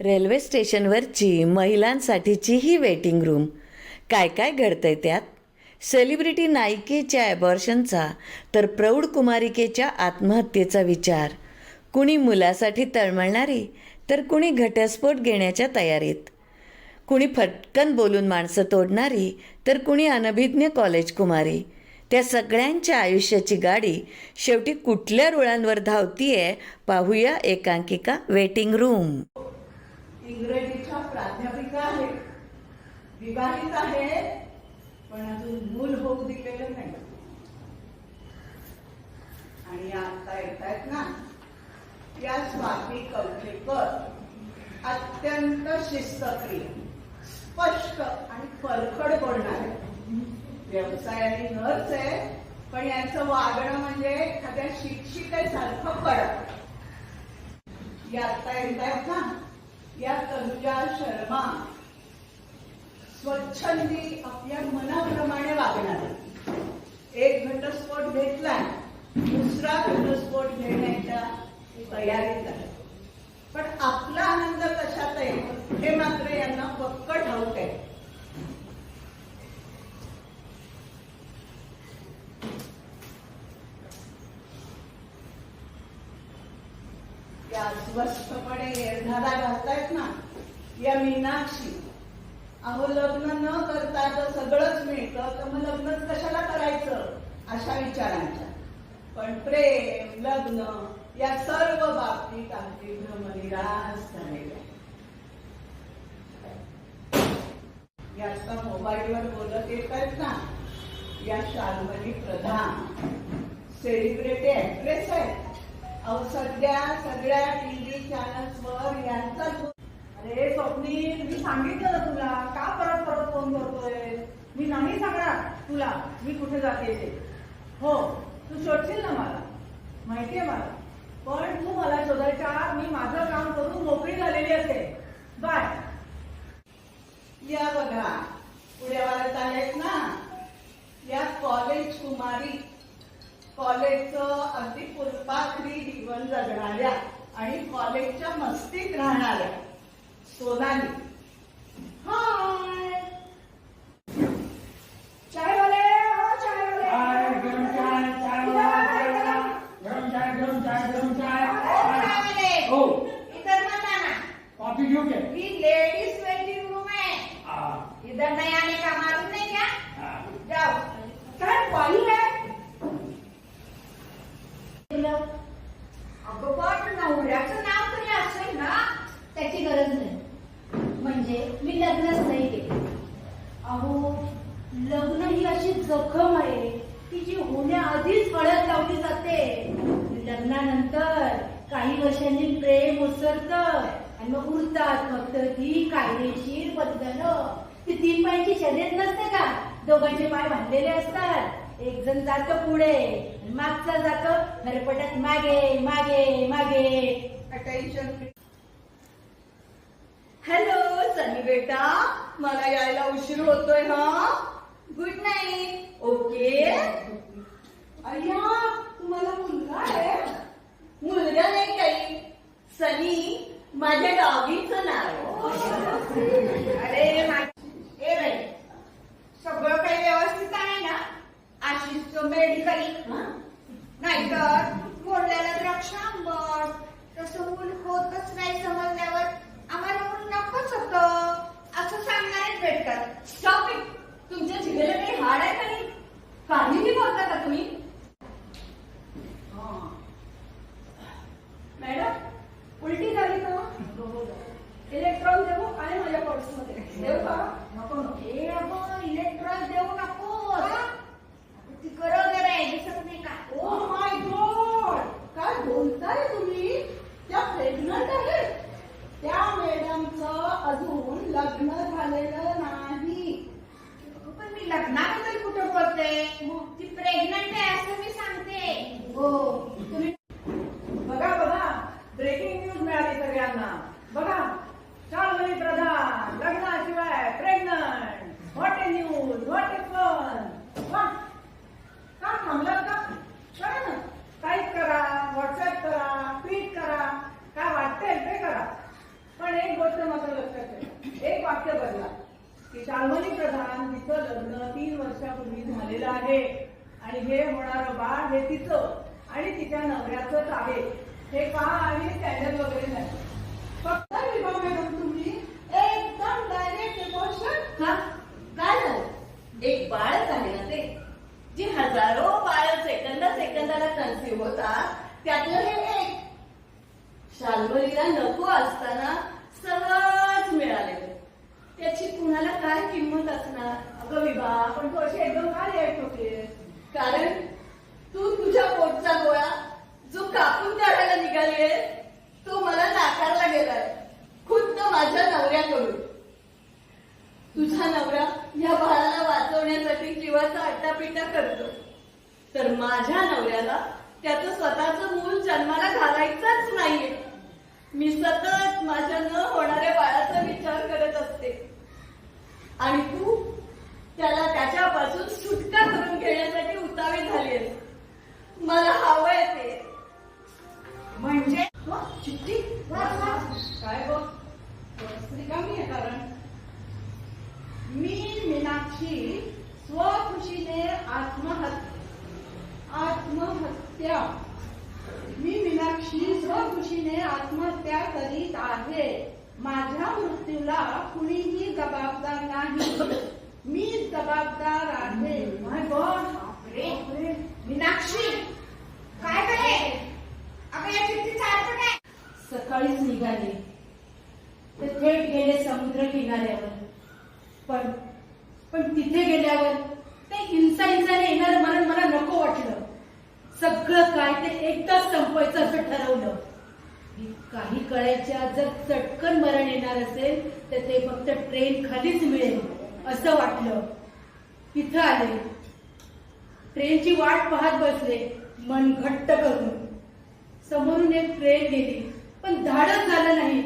Railway स्टेशनवरची महिलांसाठीची ही वेटिंग रूम. काय काय घडतंय त्यात? सेलिब्रिटी नायिकेच्या ॲबॉर्शनचा तर प्रौढ कुमारिकेच्या आत्महत्येचा विचार. कुणी मुलासाठी तळमळणारी तर कुणी घटस्फोट घेण्याच्या तयारीत. कुणी फटकन बोलून माणसं तोडणारी तर कुणी अनभिज्ञ कॉलेज कुमारी. त्या सगळ्यांच्या आयुष्याची गाडी शेवटी कुठल्या रुळांवर धावतीये पाहूया एकांकिका वेटिंग रूम. इंग्रजीच्या प्राध्यापिका आहेत. विवाहित आहेत पण अजून मूल होऊ दिलेलं नाही. आणि आता येतात ना या स्वामी कवठेकर अत्यंत शिस्तप्रिय स्पष्ट आणि परखड बोलणारे. व्यवसायाने नच आहे पण यांचं वागणं म्हणजे एखाद्या शिक्षिकेसारखं कडक या आता येतात ना या तनुजा शर्मा स्वच्छंदी आपल्या मनाप्रमाणे वागणार. एक घटस्फोट घेतलाय दुसरा घटस्फोट घेण्याच्या तयारीत आहे. पण आपला आनंद कशात आहे हे मात्र यांना पक्क ठाऊक आहे या स्वस्थपणे निर्धारा घालतायत ना या मीनाक्षी अहो लग्न न करता जर सगळंच मिळतं तर मग लग्नच कशाला करायचं अशा विचारांच्या पण प्रेम लग्न या सर्व बाबतीत अगदी भ्रमनिरास झालेले आहे. या आता बोलत येतात ना या शाल्मली प्रधान सेलिब्रिटी ऍक्ट्रेस आहेत. अहो सध्या सगळ्या टीव्ही चॅनल्स वर यांचा अरे स्वप्नील मी सांगितलं तुला का परत परत फोन करतोय? मी नाही सांगणार तुला मी कुठे जाते ते हो तू शोधशील ना मला? माहितीये मला? पण तू मला शोधायच्या आत मी माझं काम करून मोकळी झालेली असेल. बाय. या बघा. पुढे वाढत आहेत ना. या कॉलेज कुमारी कॉलेजचं अगदी फुलपाखरी जीवन जगणाऱ्या आणि कॉलेजच्या मस्तीत राहणाऱ्या सोनाली हाय चायवाले हो चायवाले चाय गरम चाय चाय तुला काय वाला, करायचं? गरम चाय गरम चाय गरम चाय चायवाले. हो इधर मत आना कॉफी घेऊ के ये लेडीज वेटिंग रूम है हा, इधर नहीं आने का मालूम नहीं क्या हा. जाओ काय बाई आहे अगं पण नवऱ्याचं नाव तरी असेल ना त्याची गरज नाही म्हणजे मी लग्नच नाही केले अहो लग्न ही अशी जखम आहे की जी होण्याआधीच हळद लावली जाते लग्नानंतर काही वर्षांनी प्रेम ओसरत आणि मग उरतात फक्त ती कायदेशीर बंधनं ती तीन पायांची शर्यत नसते का दोघांचे पाय बांधलेले असतात. एक जण जातं पुढे मागचा जातं घरपटात मागे मागे मागे. अटेन्शन हॅलो सनी बेटा. मला यायला उशीर होतोय हा? गुड नाईट ओके अय्या तुम्हाला मुलगा आहे? मुलगा नाही काही. सनी माझ्या डॉगीचं नाव अरे मा- ए बाई सगळं काही व्यवस्थित आहे ना आशिषचं मेडिकल. नाहीतर मोडलेला द्राक्ष आंबट. तसं मूल होतच नाही समजल्यावर आम्हाला ऊन नकोच होतं असं सांगणारेच भेटतात स्टॉप इट तुमच्या जिभेला काही हाड आहे का नाही काहीही बोलता का तुम्ही मॅडम उलटी झाली का इलेक्ट्रॉन देऊ आणि माझ्या पर्समध्ये देऊ का नको नको ए अगं इलेक्ट्रॉन देऊ नको ती गरोदर आहे दिसत नाही का ओ माय गॉड काय बोलताय तुम्ही त्या प्रेग्नंट आहेत त्या मॅडमचं अजून लग्न झालेलं नाही पण मी लग्नाबद्दल कुठं बोलते ती प्रेग्नंट आहे असं मी सांगते हो तुम्ही बघा बघा ब्रेकिंग न्यूज मिळाली सगळ्यांना बघा Shalmali Pradhan लग्नाशिवाय pregnant what a news what a Shalmali Pradhan तिचं लग्न तीन वर्षापूर्वी झालेलं आहे आणि हे होणारं बाळ हे तिचं आणि तिच्या नवऱ्याचंच आहे हे का आणि स्कॅन्डल वगैरे नाही फक्त विभा मॅडम तुम्ही एकदम डायरेक्ट इमोशन का काय झालं एक बाळच आहे ना ते जी हजारो बाळ सेकंदा सेकंदाला कन्सिव्ह होतात त्यातलं हे एक शाल्वरीला नको असताना सहज मिळालेलं त्याची कुणाला काय किंमत असणार अगं विभा पण तू अशी एकदम का रिॲक्ट होते कारण तू तुझ्या पोटचा गोळा जो कापून काढायला निघालीये तो मला नाकारला गेलाय खुद्द माझ्या नवऱ्याकडून तुझा नवरा या बाळाला वाचवण्यासाठी अट्टापिट्टा करतो. तर माझ्या नवऱ्याला त्याचं स्वतःचं मूल जन्माला घालायचंच नाहीये. मी सतत माझ्या न होणाऱ्या बाळाचा विचार करत असते. आणि तू त्याला त्याच्यापासून सुटका करून घेण्यासाठी उतावी झालीस मला हवंय ते. म्हणजे? चिठ्ठी. काय बघ रिकामी आहे कारण. मी मीनाक्षी स्वखुशीने आत्महत्या आत्महत्या. मी मीनाक्षी स्वखुशीने आत्महत्या करीत आहे. माझ्या मृत्यूला कुणीही जबाबदार नाही. मी जबाबदार आहे. माय गॉड. मीनाक्षी काय करे? अगं या चिठ्ठीचा अर्थ काय? सकाळीच निघाले. ते थेट गेले समुद्र किनाऱ्यावर. पण पण तिथे गेल्यावर ते हिंसा हिंसाने येणार मरण मला नको वाटलं. सगळं काय ते एकदा संपवायचं असं ठरवलं. काही कळायच्या जर चटकन मरण येणार असेल तर ते फक्त ट्रेन खालीच मिळेल असं वाटलं. तिथं आले. ट्रेनची वाट पाहत बसले मन घट्ट करून. समोरून एक ट्रेन गेली पण धाडच झालं नाही.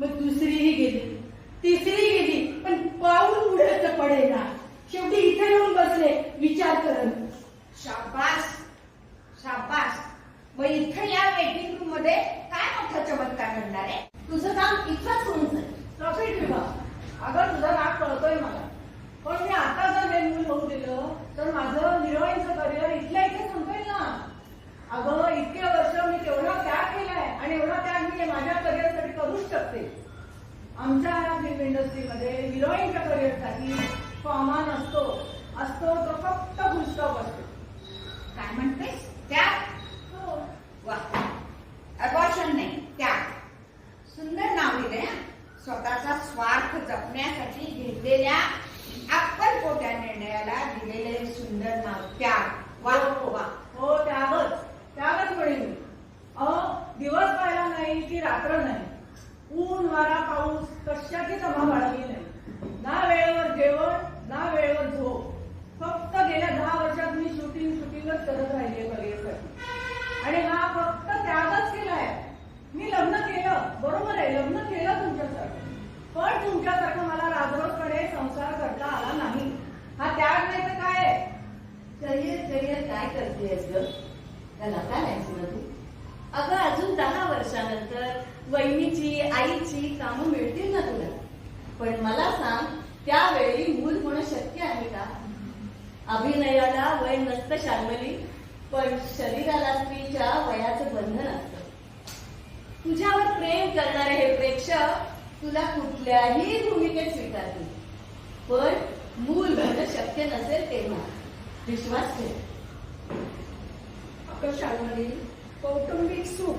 मग दुसरीही गेली. तिसरी गेली पण पाऊल पुढे तर पडेना. शेवटी इथे येऊन बसले विचार करत. शाबास शाबास. मग इथं या वेटिंग रूममध्ये काय मोठा चमत्कार घडणार आहे? तुझं काम इथंच होऊन जाईल. प्रॉफिट विभाग. अगं तुझा राग कळतोय मला पण मी आता जर हे मूल होऊ दिलं तर माझं हिरोईनचं करिअर इथल्या इथे संपेल ना अगं इतके वर्ष मी तेवढा त्याग केलाय आणि एवढा त्याग मी माझ्या करिअरसाठी करूच शकते आमच्या फिल्म इंडस्ट्रीमध्ये हिरोईनच्या करिअरसाठी फॉर्मान असतो असतो तो फक्त फुलस्टॉप असतो काय म्हणतेस त्या हो. वा अबॉर्शन नाही त्या सुंदर नाव दिलंय हं. स्वतःचा स्वार्थ जपण्यासाठी घेतलेल्या आपण पोट्या निर्णयाला दिलेले सुंदर नाव त्याग वा वा हो त्यागच त्यागच म्हणेन मी अहो दिवस पाहिला नाही की रात्र नाही ऊन वारा पाऊस कशाची तमा बाळगली नाही ना वेळेवर जेवण ना वेळेवर झोप फक्त गेल्या दहा वर्षात मी शूटिंग शूटिंगच करत राहिले करिअरसाठी आणि हा फक्त त्यागच केलाय मी लग्न केलं बरोबर आहे लग्न केलं तुमच्यासारखं पण तुमच्यासारखं मला राजरोसपणे संसार करता आला नाही हा त्याग नाही तर काय आहे करिअर करिअर काय करतेस ग त्याला काय माहिती ना तू अगं अजून दहा वर्षानंतर वहिनीची आईची कामं मिळतील ना तुला? पण मला सांग त्यावेळी मूल होणं शक्य आहे का? अभिनयाला वय नसतं शाल्मली पण शरीराला स्त्रीच्या वयाचं बंधन असत. तुझ्यावर प्रेम करणारे हे प्रेक्षक तुला कुठल्याही भूमिकेत स्वीकारतील. पण मूल होणं शक्य नसेल तेव्हा. विश्वास ठेव. आकर्षामध्ये कौटुंबिक सुख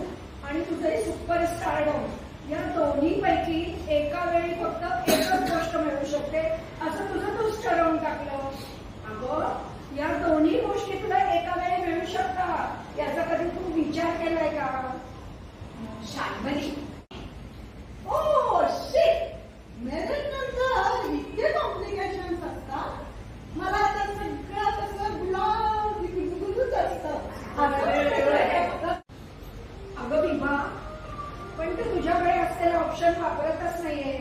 आणि तुझे सुपरस्टारडम या दोन्हीपैकी एका वेळी फक्त एकच गोष्ट मिळू शकते. असं तुझं तूच ठरवून टाकलं अगं या दोन्ही गोष्टी तुला एका वेळी मिळू शकतात याचा कधी तू विचार केलाय का शाल्मली ओ शिट मॅरेज नंतर इतके कॉम्प्लिकेशन्स असतात मला तर सगळं तसं गुलाब गुलगुलूच असतं अगं भीमा पण तू तुझ्याकडे असलेला ऑप्शन वापरतच नाहीये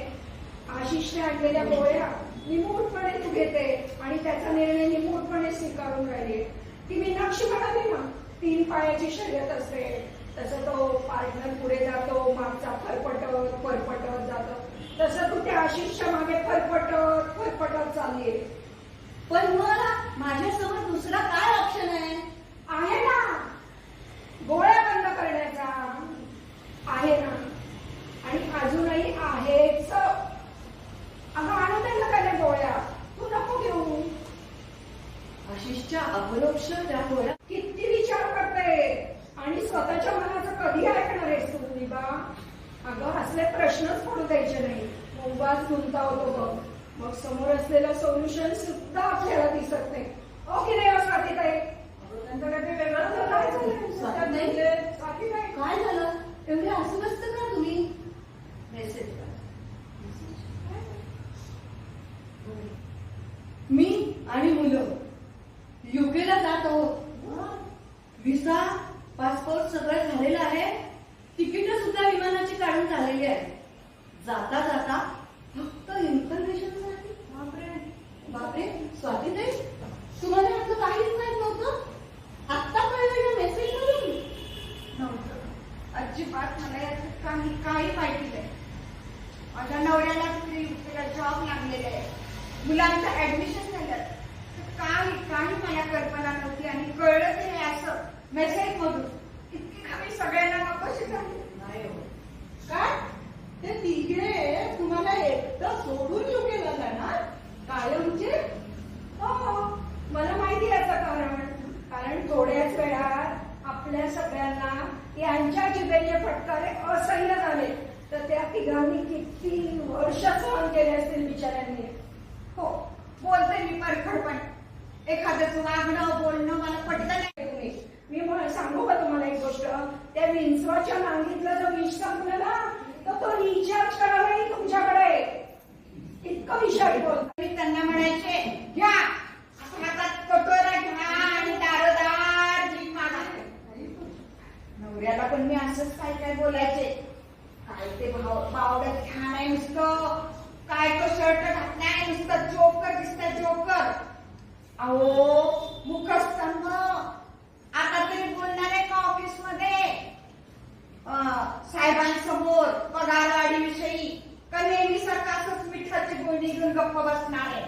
आशिषने आणलेल्या गोळ्या निमूटपणे तू घेते आणि त्याचा निर्णय निमूटपणे स्वीकारून राहिले ती मीनाक्षी म्हणाली ना तीन पायाची शर्यत असते. तसं तो पार्टनर पुढे जातो मागचा फरफटत फरफटत जातो. तसं तू त्या आशिषच्या मागे फरफटत फरफटत चालली पण मला माझ्यासमोर दुसरा काय ऑप्शन आहे? आहे ना. गोळ्या बंद करण्याचा. आहे ना. आणि अजूनही आहेच. अगं ना त्याने गोळ्या. तू नको घेऊ. आशिषच्या अपरोक्ष त्या गोळ्या किती विचार करते आणि स्वतःच्या मनाचं कधी ऐकणार आहेस तू निबा? अगं असले प्रश्नच पडू द्यायचे नाही. उगाच गुंता होतो बघ. मग समोर असलेलं सोल्युशन सुद्धा आपल्याला दिसत नाही. ओके नाही हो स्वातीताई? त्यांचं काय झालं. काय एवढे अस्वस्थ का तुम्ही? मेसेज मी आणि मुलं युकेला जात आहोत. व्हिसा पासपोर्ट सगळं झालेलं आहे. तिकीट सुद्धा विमानाची काढून झालेली आहे जाता जाता फक्त इन्फॉर्मेशनसाठी बापरे. बापरे. स्वातीताई तुम्हाला म्हटलं काहीच माहीत नव्हतं? आत्ता कळलं मेसेज मधून? नव्हतं. अजिबात मला याचं काही काही माहिती नाही माझ्या नवऱ्याला तिकडे युकेला जॉब लागलेला आहे मुलांचं ऍडमिशन झालं तर काही काही मला कल्पना नव्हती आणि कळलं ते नाही असं मेसेज मधून इतकी कमी सगळ्यांना नकोशी झाली नाही हो. काय ते तिघे तुम्हाला एकटं सोडून युकेला जाणार कायमचे हो मला माहिती आहे याचं कारण कारण थोड्याच आपल्या सगळ्यांना. यांच्या जिभेचे फटकारे असह्य झाले. तर त्या तिघांनी किती वर्ष सहन केले असतील बिचाऱ्यांनी? हो बोलते मी परखडपण. एखाद्याचं वागणं बोलणं मला पटलं नाही तुम्ही मी सांगू का तुम्हाला एक गोष्ट? त्या विंचवाच्या नांगीतलं जो विष संपलेला ना तर तो रिचार्ज करायलाही तुमच्याकडे इतकं विषय बोलतो. मी त्यांना म्हणायचे घ्या हातात कटोरा घ्या आणि दारोदार जीभ मागा नवऱ्याला पण मी असंच काय काय बोलायचे? काय ते भाव बावडत छान आहे नुसतं. काय तो शर्ट घातलाय नुसतं. जोकर दिसतंय जोकर. अहो मुखस्तंभ. आता तरी बोलणार आहे का ऑफिसमध्ये साहेबांसमोर पगारवाढीविषयी का नेहमी सरकारच मिठाची गोणी घेऊन गप्प बसणार आहे?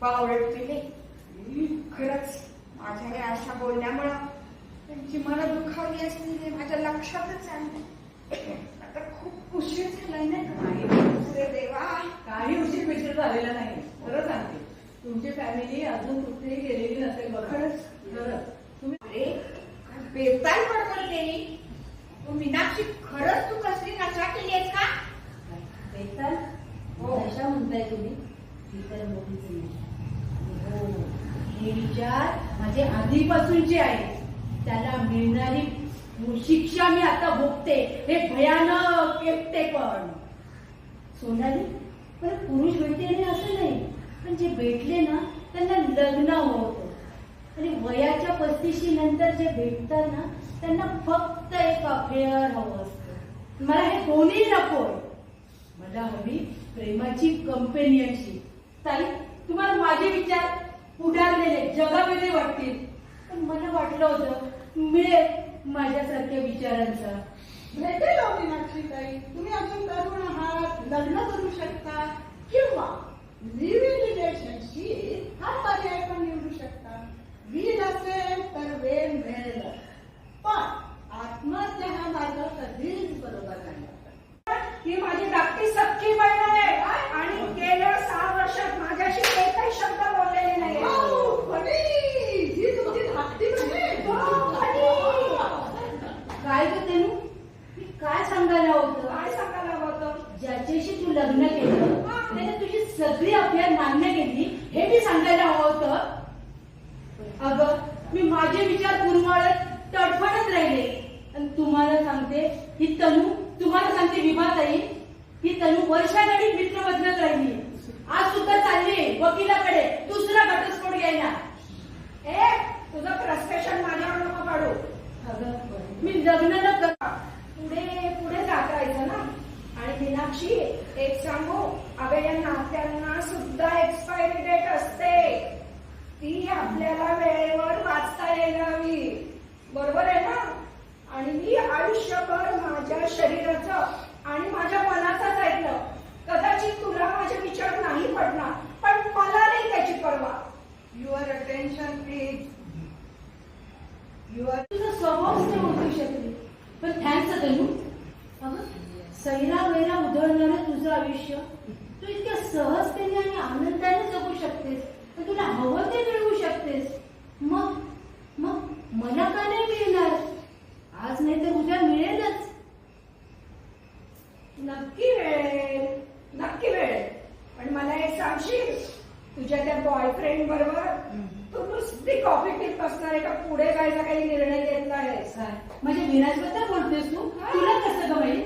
बावळट पिले खरंच माझ्या अशा बोलण्यामुळं त्यांची मनं दुखावली असतील हे माझ्या लक्षातच आलं नाही. आता खूप उशीर झालाय ना अरे देवा. काही उशीर पिशीर झालेला नाही. खरं सांगते. तुमची फॅमिली अजून कुठेही गेलेली नसेल बघा. खरंच? तुम्ही अरे बेताल बडबडलेली तू मीनाक्षी खरंच तू कसली नशा केली आहेस का? बेताल हो. कशा म्हणताय तुम्ही? ही तर मोठीच नाही. हो. हे विचार माझे आधीपासूनचे आहे त्याला मिळणारी शिक्षा मी बघते. हे भयानक एकटे पण. सोनाली पण पुरुष भेटते आणि असं नाही. पण जे भेटले ना त्यांना लग्न होतं. आणि वयाच्या पस्तीशी नंतर जे भेटतात ना त्यांना फक्त एक अफेअर हवं असतं. मला हे कोणी नकोय मला हवी प्रेमाची कंपेनियनशिप चालेल तुम्हाला माझे विचार उडारलेले जगावेगळे वाटतील. पण मला वाटलं होतं मिळेल माझ्यासारख्या विचारांचा. भेटेल मीनाक्षी ताई तुम्ही अजून तरुण आहात लग्न करू शकता किंवा लिव्ह इन रिलेशनशिप हा पर्याय पण निवडू शकता. वीज असेल तर वेळ मिळेल पण आत्महत्या हा मार्ग कधीच बरोबर नाही. ही माझी धाकटी सख्खी बहीण आहे आणि गेल्या सहा वर्षात माझ्याशी एकही शब्द बोललेली नाही वाव, फणी! ही तुमची धाकटी बहीण. काय ग तेनू मी काय सांगायला होतं काय सांगायला होतं ज्याच्याशी तू लग्न केलं त्याने तुझी सगळी अफेअर मान्य केली हे मी सांगायला हवं होतं अगं मी माझे विचार कुरमाळत तडफडत राहिले. आणि तुम्हाला सांगते ही तनू तुम्हाला सांगते विभाताई ही तनू वर्षागणी मित्र बदलत राहिली. आज सुद्धा चालली वकिला तुझा स्वभावच नाही ओळखू पण थँक्स सैरा वैरा उधळणारं तुझं आयुष्य तू इतक्या सहजतेने आणि आनंदाने जगू शकतेस तर तुला हवं ते मिळवू शकतेस. मग मग मला का नाही मिळणार? आज नाही तर उद्या मिळेलच. नक्की मिळेल नक्की मिळेल. पण मला एक सांगशील? तुझ्या त्या बॉयफ्रेंड बरोबर नुसती कॉफी पीत बसणार आहे का? पुढे जायचा काही निर्णय घेतला आहेस म्हणजे विराजबद्दल बोलतेस तू? तुला कसं गमईल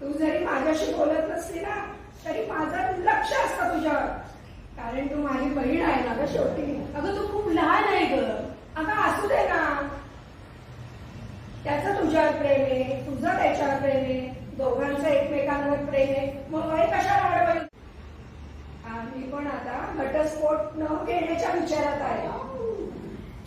तू जरी माझ्याशी बोलत नसली ना तरी माझं लक्ष असतं तुझ्यावर. कारण तू माझी बहीण आहे ना ग शेवटी. अगं तू खूप लहान आहे ग. अगं असू दे ना. त्याचं तुझ्यावर प्रेम आहे तुझं त्याच्यावर प्रेम आहे दोघांचं एकमेकांवर प्रेम आहे. मग कशाला वाढवायचं? आम्ही पण आता घटस्फोट न घेण्याच्या विचारात आहे.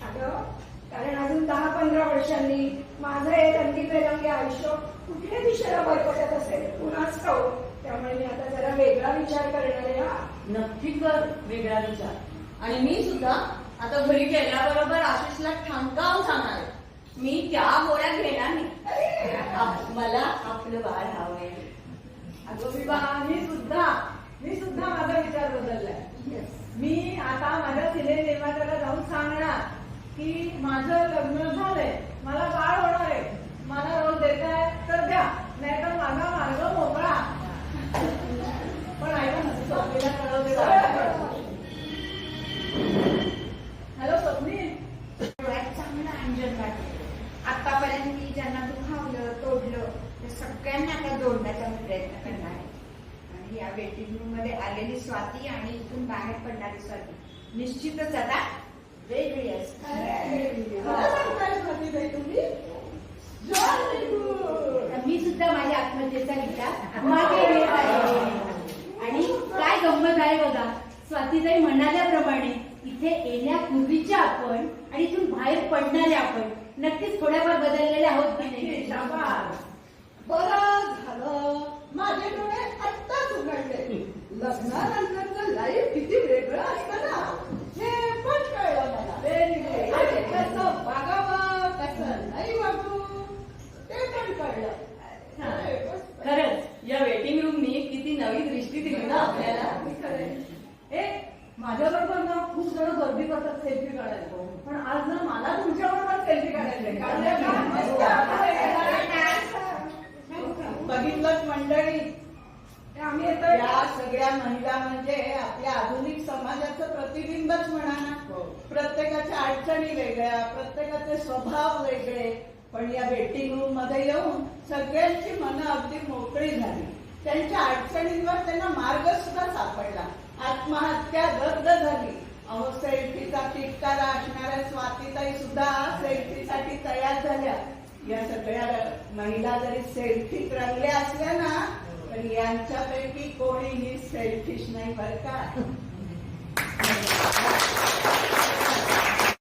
अगं कारण अजून दहा पंधरा वर्षांनी माझं हे रंगीबेरंगी आयुष्य कुठल्या दिशेला बरकटत असेल? कुणाच ठाऊक? त्यामुळे मी आता जरा वेगळा विचार करणार आहे हा. नक्की कर वेगळा विचार. आणि मी सुद्धा आता घरी गेल्याबरोबर आशिषला ठामकाव सांगणार. मी त्या गोळ्या घेणार नाही. मला आपलं बाळ हवंय. अगं मी सुद्धा मी सुद्धा माझा विचार बदललाय. मी आता माझ्या सिले निर्मात्याला जाऊन सांगणार की माझं लग्न झालंय मला बाळ होणार आहे मला रोज देताय तर द्या. नाहीतर माझा मार्ग मोकळा. पण ऐका हॅलो स्वप्नी डोळ्यात चांगलं अंजन वाटलं. आतापर्यंत मी ज्यांना दुखावलं तोडलं सगळ्यांना आता जोडण्याचा प्रयत्न करणार आहे. या वेटिंग रूममध्ये आलेली स्वाती आणि इथून बाहेर पडणारी स्वाती. निश्चितच आता वेगळी असते मी सुद्धा माझ्या आत्महत्येचा विचार मागे आणि काय गंमत आहे बघा स्वातीताई म्हणाल्याप्रमाणे इथे येण्यापूर्वीच्या आपण आणि इथून बाहेर पडणारे आपण नक्कीच थोड्याफार बदललेले आहोत की नाही शाबास. बरं झालं माझे डोळे आत्ताच उघडले लग्नानंतरचं लाईफ किती वेगळं असतं ना हे पण कळलं मला Very good. आणि कसं वागावं कसं नाही वागू ते पण कळलं अरे, मस्त. खरंच या वेटिंग रूमनी किती नवी दृष्टी दिली ना आपल्याला ए माझ्याबरोबर ना खूप जण गर्दी करतात सेल्फी काढायला पण आज ना मला तुमच्याबरोबर सेल्फी काढायचे काढल्या का मस्त. बघितलं मंडळी आम्ही येतोय या सगळ्या महिला म्हणजे आपल्या आधुनिक समाजाचं प्रतिबिंबच म्हणा ना. प्रत्येकाच्या अडचणी वेगळ्या प्रत्येकाचे स्वभाव वेगळे. पण या वेटिंग रूममध्ये येऊन सगळ्यांची मनं अगदी मोकळी झाली. त्यांच्या अडचणींवर त्यांना मार्ग सुद्धा सापडला. आत्महत्या रद्द झाली. अहो सेल्फीचा तिटकारा असणाऱ्या स्वातीताई सुद्धा सेल्फीसाठी तयार झाल्या. या सगळ्या महिला जरी सेल्फीत रंगल्या असल्या ना पण यांच्यापैकी कोणीही सेल्फिश नाही बरं का? 何?